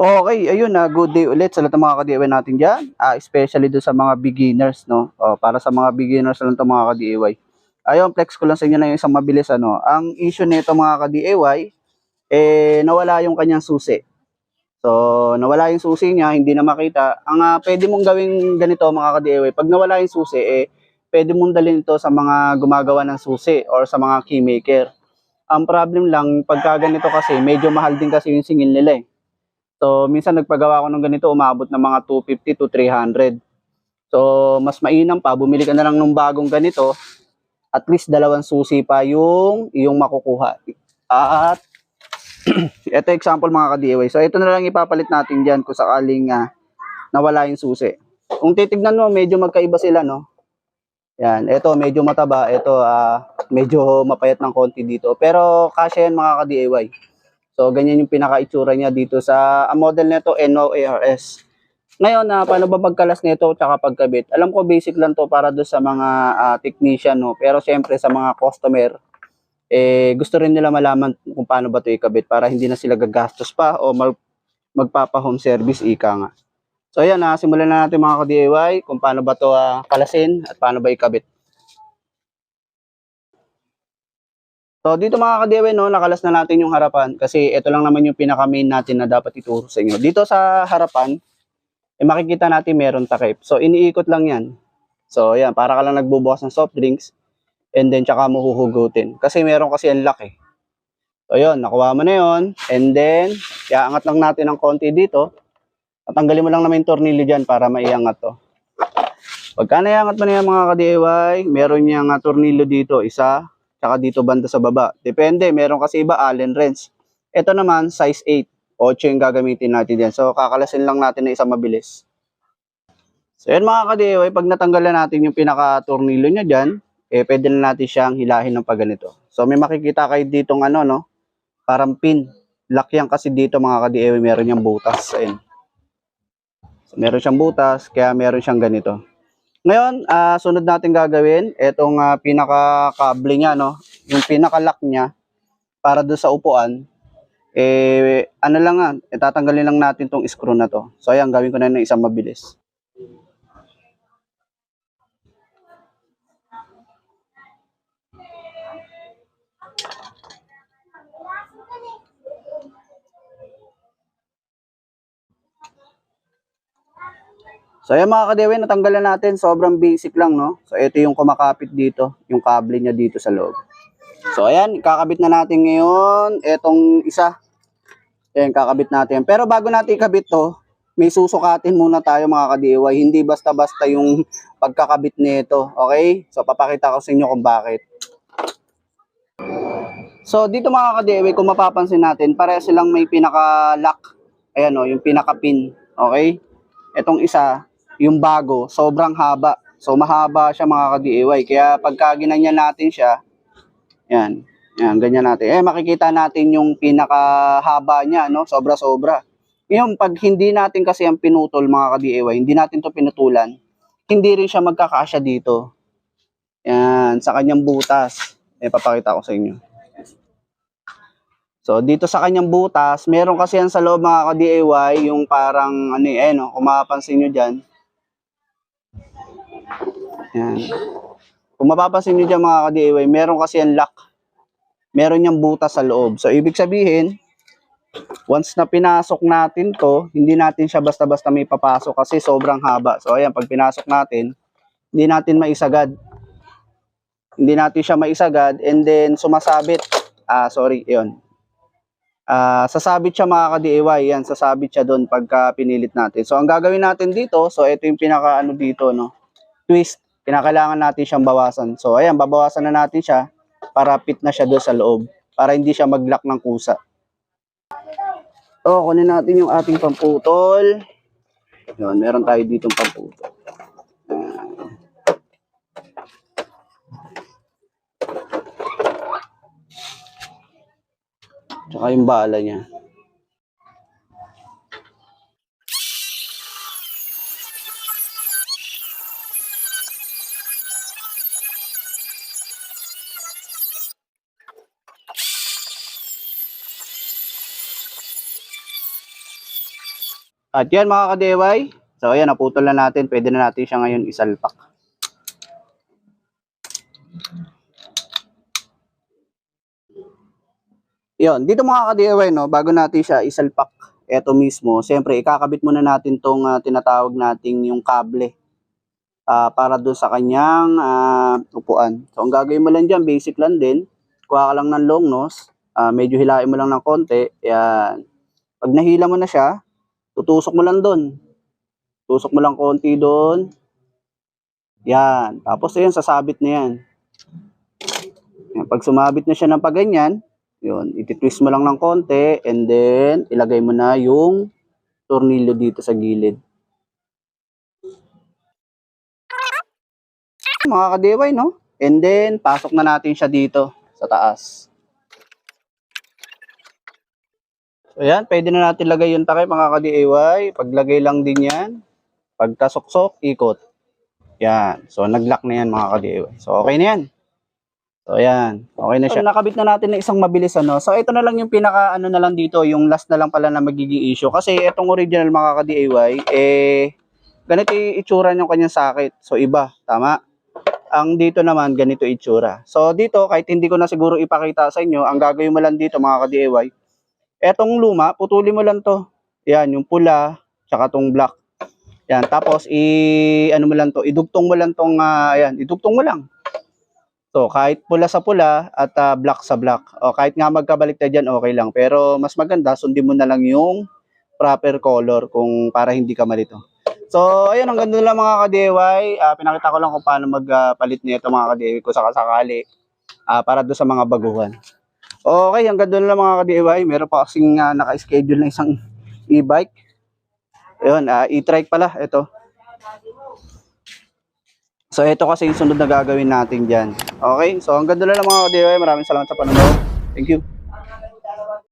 Okay, ayun na, good day ulit sa lahat ng mga ka-DIY natin dyan. Ah, especially doon sa mga beginners, no? Oh, para sa mga beginners lang ito mga ka-DIY. Ayun, flex ko lang sa inyo na yung isang mabilis, ano. Ang issue nito mga ka-DIY, eh, nawala yung kanyang susi. So, nawala yung susi niya, hindi na makita. Ang ah, pwede mong gawing ganito mga ka-DIY, pag nawala yung susi, eh, pwede mong dalhin ito sa mga gumagawa ng susi or sa mga keymaker. Ang problem lang, pagka ganito kasi, medyo mahal din kasi yung singil nila eh. So, minsan nagpagawa ko ng ganito, umabot ng mga 250 to 300. So, mas mainam pa, bumili ka na lang ng bagong ganito, at least dalawang susi pa yung yung makukuha. At, ito example mga ka-DIY. So, ito na lang ipapalit natin dyan kung sakaling ah, nawala yung susi. Kung titignan mo, medyo magkaiba sila, no? Yan, ito medyo mataba, ito ah, medyo mapayat ng konti dito. Pero kasya yan mga ka-DIY. So, ganyan yung pinaka-itsura niya dito sa ang model nito NOARS. Ngayon, na paano ba pagkalas nito tsaka pagkabit? Alam ko basic lang to para do sa mga ah, technician, no? Pero syempre sa mga customer, eh, gusto rin nila malaman kung paano ba to ikabit para hindi na sila gagastos pa o mag, magpapa-home service ika nga. So, ayan, na simulan na natin mga ka-DIY kung paano ba to ah, kalasin at paano ba ikabit. So dito mga ka-DIY, no, nakalas na natin yung harapan kasi ito lang naman yung pinaka-main natin na dapat ituro sa inyo. Dito sa harapan, eh, makikita natin meron takip. So iniikot lang yan. So yan, para ka lang nagbubukas ng soft drinks and then tsaka mo huhugutin. Kasi meron kasi ang lock eh. So yun, nakuha mo na yun. And then, iaangat lang natin ng konti dito. At mo lang naman yung tornilyo dyan para maiangat to. Pagka naiangat mo na yan mga ka-DIY, meron niyang uh, tornilyo dito, isa, tsaka dito banda sa baba. Depende, meron kasi iba Allen wrench. Ito naman, size 8. 8 yung gagamitin natin yan. So, kakalasin lang natin na isang mabilis. So, yan mga ka-DIY, pag natanggalan natin yung pinaka-tornilyo niya dyan, eh, pwede na natin siyang hilahin ng pagganito. So, may makikita kayo ditong ano, no? Parang pin. Lock yan kasi dito mga ka-DIY, meron niyang butas. Ayun. So, meron siyang butas, kaya meron siyang ganito. Ngayon, ah, sunod natin gagawin, itong ah, pinaka-kable niya, no? Yung pinaka-lock niya, para doon sa upuan, eh, ano lang nga, itatanggalin lang natin tong screw na to. So, ayan, gawin ko na ng isang mabilis. So ayan mga kadewe, natanggalan natin. Sobrang basic lang, no? So ito yung kumakapit dito, yung kable niya dito sa loob. So ayan, kakabit na natin ngayon itong isa. Ayan, kakabit natin. Pero bago natin ikabit to, may susukatin muna tayo mga ka-DIY. Hindi basta-basta yung pagkakabit nito. Okay? So papakita ko sa inyo kung bakit. So dito mga ka-DIY, kung mapapansin natin, pareha silang may pinaka-lock. Ayan o, yung pinaka-pin. Okay? Itong isa, yung bago, sobrang haba. So mahaba siya mga ka-DIY. Kaya pagka natin siya, yan, yan, ganyan natin. Eh, makikita natin yung pinakahaba niya, no? Sobra-sobra. Ngayon, pag hindi natin kasi ang pinutol mga ka-DIY, hindi natin to pinutulan, hindi rin siya magkakasya dito. Yan, sa kanyang butas. Eh, papakita ko sa inyo. So, dito sa kanyang butas, meron kasi yan sa loob mga ka-DIY, yung parang, ano eh, no, kung mapapansin nyo dyan. Yan. Kung mapapansin nyo dyan mga ka-DIY, meron kasi yan lock. Meron yung butas sa loob. So, ibig sabihin, once na pinasok natin to, hindi natin siya basta-basta may papasok kasi sobrang haba. So, ayan, pag pinasok natin, hindi natin maisagad. Hindi natin siya maisagad and then sumasabit. Ah, sorry, yun. Ah, sasabit siya mga ka-DIY. Yan, sasabit siya doon pagka pinilit natin. So, ang gagawin natin dito, so ito yung pinaka ano dito, no? Twist. Kinakailangan natin siyang bawasan. So, ayan, babawasan na natin siya para fit na siya doon sa loob. Para hindi siya mag-lock ng kusa. So, kunin natin yung ating pamputol. Yun, meron tayo ditong pamputol. Tsaka yung bala niya. At yan mga ka-DIY. So ayan, naputol na natin. Pwede na natin siya ngayon isalpak. Yon, dito mga ka-DIY, no, bago natin siya isalpak, eto mismo, siyempre, ikakabit muna natin tong ah, tinatawag nating yung kable ah, para doon sa kanyang ah, upuan. So, ang gagawin mo lang dyan, basic lang din. Kuha ka lang ng long nose, ah, medyo hilain mo lang ng konti, yan. Pag nahila mo na siya, tutusok mo lang doon. Tusok mo lang konti doon. Yan. Tapos, ayun, sasabit na yan. yan. Pag sumabit na siya ng paganyan, yun, ititwist mo lang ng konti and then ilagay mo na yung tornilyo dito sa gilid. Mga kadeway, no? And then, pasok na natin siya dito sa taas. So, yan, pwede na natin lagay yung takip, mga ka-DIY. Paglagay lang din yan. Pagkasuksok, ikot. Yan. So, nag-lock na yan, mga ka-DIY. So, okay na yan. So, ayan. Okay na siya. So, nakabit na natin ng isang mabilis, ano. So, ito na lang yung pinaka, ano na lang dito, yung last na lang pala na magiging issue. Kasi itong original, mga ka-DIY, eh, ganito yung itsura yung kanyang sakit. So, iba. Tama? Ang dito naman, ganito itsura. So, dito, kahit hindi ko na siguro ipakita sa inyo, ang gagawin mo lang dito, mga ka-DIY, etong luma, putulin mo lang to. Yan, yung pula, tsaka tong black. Yan, tapos, i, ano mo lang to, idugtong mo lang tong, ah, ayan, idugtong mo lang. So, kahit pula sa pula at ah, black sa black. O kahit nga magkabaliktad dyan, okay lang. Pero mas maganda, sundin mo na lang yung proper color kung para hindi ka malito. So, ayun, ang ganda lang mga ka-DIY. Ah, pinakita ko lang kung paano magpalit nito mga ka-DIY kung sakasakali ah, para doon sa mga baguhan. Okay, ang ganda lang mga ka-DIY. Meron pa kasing ah, naka-schedule na isang e-bike. Ayun, ah, e-trike pala. Ito. So, ito kasi yung sunod na gagawin natin dyan. Okay? So, ang ganda lang mga ka-DIY. Maraming salamat sa panonood. Thank you.